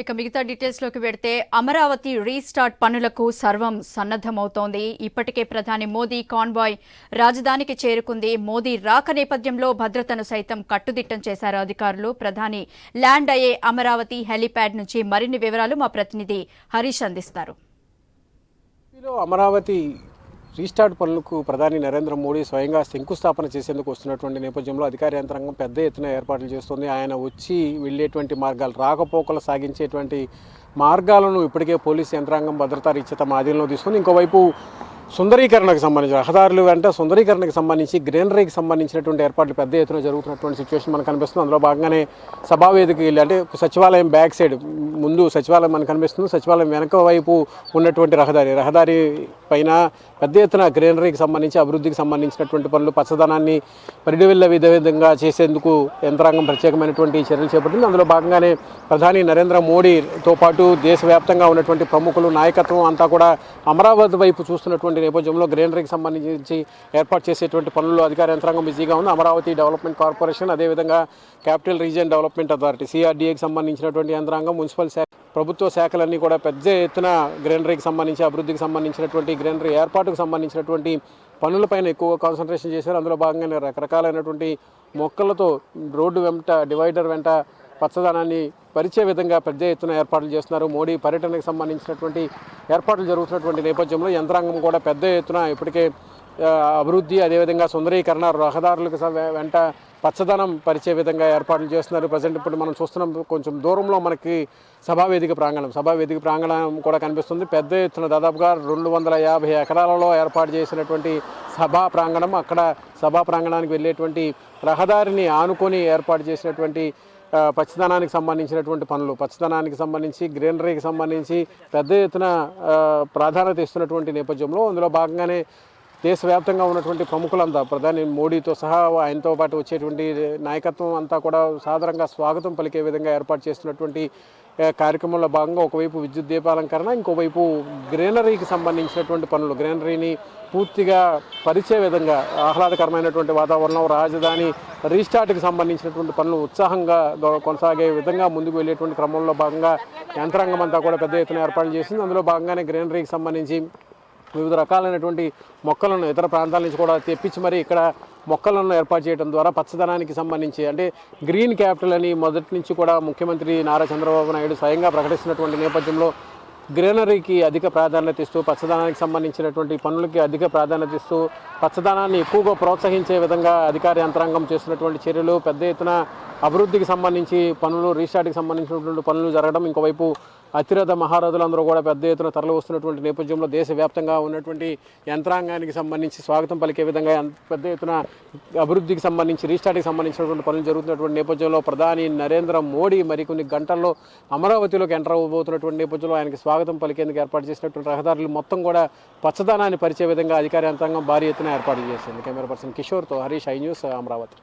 ఇక మిగతా డీటెయిల్స్లోకి వెడితే అమరావతి రీస్టార్ట్ పనులకు సర్వం సన్నద్దమవుతోంది ఇప్పటికే ప్రధాని మోదీ కాన్వాయ్ రాజధానికి చేరుకుంది. మోదీ రాక నేపథ్యంలో భద్రతను సైతం కట్టుదిట్టం చేశారు అధికారులు. ప్రధాని ల్యాండ్ అయ్యే అమరావతి హెలీప్యాడ్ నుంచి మరిన్ని వివరాలు మా ప్రతినిధి హరీష్ అందిస్తారు. అమరావతి రీస్టార్ట్ పనులకు ప్రధాని నరేంద్ర మోడీ స్వయంగా శంకుస్థాపన చేసేందుకు వస్తున్నటువంటి నేపథ్యంలో అధికార యంత్రాంగం పెద్ద ఎత్తున ఏర్పాట్లు చేస్తుంది. ఆయన వచ్చి వెళ్ళేటువంటి మార్గాలు రాకపోకలు సాగించేటువంటి మార్గాలను ఇప్పటికే పోలీస్ యంత్రాంగం భద్రతా రీత్యా తమ ఆధీనంలో తీసుకుంది. ఇంకోవైపు సుందరీకరణకు సంబంధించి రహదారులు వెంట సుందరీకరణకు సంబంధించి గ్రీనరీకి సంబంధించినటువంటి ఏర్పాట్లు పెద్ద ఎత్తున జరుగుతున్నటువంటి సిచ్యువేషన్ మనకు కనిపిస్తుంది. అందులో భాగంగానే సభావేదికి వెళ్ళి అంటే సచివాలయం బ్యాక్ సైడ్ ముందు సచివాలయం మనకు కనిపిస్తుంది. సచివాలయం వెనక వైపు ఉన్నటువంటి రహదారి రహదారి పైన పెద్ద ఎత్తున గ్రీనరీకి సంబంధించి అభివృద్ధికి సంబంధించినటువంటి పనులు పచ్చదనాన్ని పరిడివిల్ల విధ విధంగా చేసేందుకు యంత్రాంగం ప్రత్యేకమైనటువంటి చర్యలు చేపట్టింది. అందులో భాగంగానే ప్రధాని నరేంద్ర మోడీతో పాటు దేశవ్యాప్తంగా ఉన్నటువంటి ప్రముఖులు నాయకత్వం అంతా కూడా అమరావతి వైపు చూస్తున్నటువంటి నేపథ్యంలో గ్రీనరీకి సంబంధించి ఏర్పాటు చేసేటువంటి పనుల్లో అధికార యంత్రాంగం బిజీగా ఉంది. అమరావతి డెవలప్మెంట్ కార్పొరేషన్ అదేవిధంగా క్యాపిటల్ రీజియన్ డెవలప్మెంట్ అథారిటీ సిఆర్డీఏకి సంబంధించినటువంటి యంత్రాంగం మున్సిపల్ శాఖ ప్రభుత్వ శాఖలన్నీ కూడా పెద్ద ఎత్తున గ్రీనరీకి సంబంధించి అభివృద్ధికి సంబంధించినటువంటి గ్రీనరీ ఏర్పాటుకు సంబంధించినటువంటి పనులపైన ఎక్కువగా కాన్సన్ట్రేషన్ చేశారు. అందులో భాగంగానే రకరకాలైనటువంటి మొక్కలతో రోడ్డు వెంట డివైడర్ వెంట పచ్చదనాన్ని పరిచే విధంగా పెద్ద ఎత్తున ఏర్పాట్లు చేస్తున్నారు. మోడీ పర్యటనకు సంబంధించినటువంటి ఏర్పాట్లు జరుగుతున్నటువంటి నేపథ్యంలో యంత్రాంగం కూడా పెద్ద ఎత్తున ఇప్పటికే అభివృద్ధి అదేవిధంగా సుందరీకరణ రహదారులకు వెంట పచ్చదనం పరిచే విధంగా ఏర్పాట్లు చేస్తున్నారు. ప్రజెంట్ ఇప్పుడు మనం చూస్తున్నాం కొంచెం దూరంలో మనకి సభావేదిక ప్రాంగణం సభావేదిక ప్రాంగణం కూడా కనిపిస్తుంది. పెద్ద ఎత్తున దాదాపుగా రెండు వందల యాభై ఎకరాలలో ఏర్పాటు చేసినటువంటి సభా ప్రాంగణం. అక్కడ సభా ప్రాంగణానికి వెళ్ళేటువంటి రహదారిని ఆనుకొని ఏర్పాటు చేసినటువంటి పచ్చదనానికి సంబంధించినటువంటి పనులు పచ్చదనానికి సంబంధించి గ్రీనరీకి సంబంధించి పెద్ద ఎత్తున ప్రాధాన్యత ఇస్తున్నటువంటి నేపథ్యంలో అందులో భాగంగానే దేశవ్యాప్తంగా ఉన్నటువంటి ప్రముఖులంతా ప్రధాని మోడీతో సహా ఆయనతో పాటు వచ్చేటువంటి నాయకత్వం అంతా కూడా సాధారణంగా స్వాగతం పలికే విధంగా ఏర్పాటు చేస్తున్నటువంటి కార్యక్రమంలో భాగంగా ఒకవైపు విద్యుత్ దీపాలంకరణ ఇంకోవైపు గ్రీనరీకి సంబంధించినటువంటి పనులు. గ్రీనరీని పూర్తిగా పరిచే విధంగా ఆహ్లాదకరమైనటువంటి వాతావరణం రాజధాని రీస్టార్ట్కి సంబంధించినటువంటి పనులు ఉత్సాహంగా కొనసాగే విధంగా ముందుకు వెళ్ళేటువంటి క్రమంలో భాగంగా యంత్రాంగం అంతా కూడా పెద్ద ఎత్తున ఏర్పాట్లు చేసింది. అందులో భాగంగానే గ్రీనరీకి సంబంధించి వివిధ రకాలైనటువంటి మొక్కలను ఇతర ప్రాంతాల నుంచి కూడా తెప్పించి మరి ఇక్కడ మొక్కలను ఏర్పాటు చేయడం ద్వారా పచ్చదనానికి సంబంధించి అంటే గ్రీన్ క్యాపిటల్ అని మొదటి నుంచి కూడా ముఖ్యమంత్రి నారా చంద్రబాబు నాయుడు స్వయంగా ప్రకటిస్తున్నటువంటి నేపథ్యంలో గ్రీనరీకి అధిక ప్రాధాన్యత ఇస్తూ పచ్చదనానికి సంబంధించినటువంటి పనులకి అధిక ప్రాధాన్యత ఇస్తూ పచ్చదనాన్ని ఎక్కువగా ప్రోత్సహించే విధంగా అధికార యంత్రాంగం చేస్తున్నటువంటి చర్యలు పెద్ద ఎత్తున అభివృద్ధికి సంబంధించి పనులు రీస్టార్ట్కి సంబంధించినటువంటి పనులు జరగడం ఇంకోవైపు అతిరథ మహారథులందరూ కూడా పెద్ద ఎత్తున తరలి వస్తున్నటువంటి నేపథ్యంలో దేశవ్యాప్తంగా ఉన్నటువంటి యంత్రాంగానికి సంబంధించి స్వాగతం పలికే విధంగా పెద్ద ఎత్తున అభివృద్ధికి సంబంధించి రీస్టార్ట్కి సంబంధించినటువంటి పనులు జరుగుతున్నటువంటి నేపథ్యంలో ప్రధాని నరేంద్ర మోడీ మరికొన్ని గంటల్లో అమరావతిలోకి ఎంటర్ అవ్వబోతున్నటువంటి నేపథ్యంలో ఆయనకి స్వాగతం పలికేందుకు ఏర్పాటు చేసినటువంటి రహదారులు మొత్తం కూడా పచ్చదనాన్ని పరిచే విధంగా అధికార యంత్రాంగం భారీ ఎత్తున ఏర్పాటు చేసింది. కెమెరా పర్సన్ కిషోర్తో హరీష్ ఐ న్యూస్ అమరావతి.